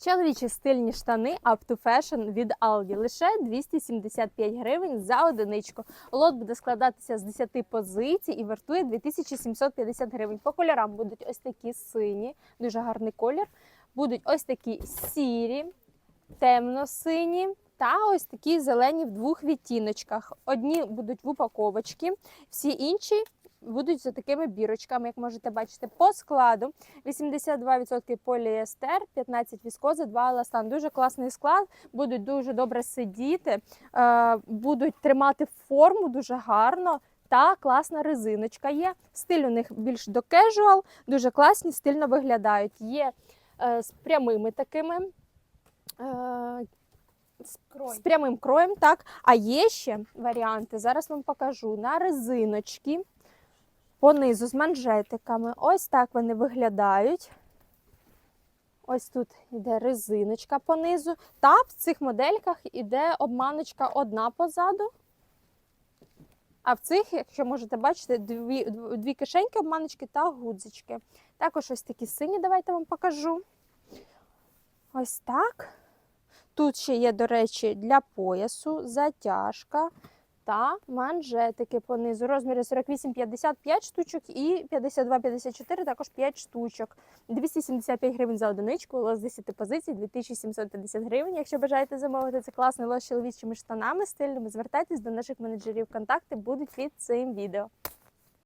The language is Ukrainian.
Чоловічі стильні штани Up to Fashion від Aldi. Лише 275 гривень за одиничку. Лот буде складатися з 10 позицій і вартує 2750 гривень. По кольорам будуть ось такі сині, дуже гарний колір. Будуть ось такі сірі, темно-сині та ось такі зелені в двох відтіночках. Одні будуть в упаковочці, всі інші будуть за такими бірочками, як можете бачити, по складу. 82% поліестер, 15 віскоза, 2 еластан. Дуже класний склад, будуть дуже добре сидіти, е, будуть тримати форму дуже гарно. Та класна резиночка є. Стиль у них більш до кежуал, дуже класні, стильно виглядають. Є е, з прямими такими. Е, з, з прямим кроєм, так. А є ще варіанти. Зараз вам покажу на резиночки понизу з манжетиками. Ось так вони виглядають. Ось тут йде резиночка понизу. Та в цих модельках іде обманочка одна позаду. А в цих, якщо можете бачити, дві, дві кишеньки, обманочки та гудзички. Також ось такі сині, давайте вам покажу. Ось так. Тут ще є, до речі, для поясу, затяжка та манжетики понизу. Розміри 48-55 штучок і 52-54 також 5 штучок. 275 гривень за одиничку, лос 10 позицій, 2750 гривень. Якщо бажаєте замовити це класний лос чоловічими штанами стильними, звертайтесь до наших менеджерів. Контакти будуть під цим відео.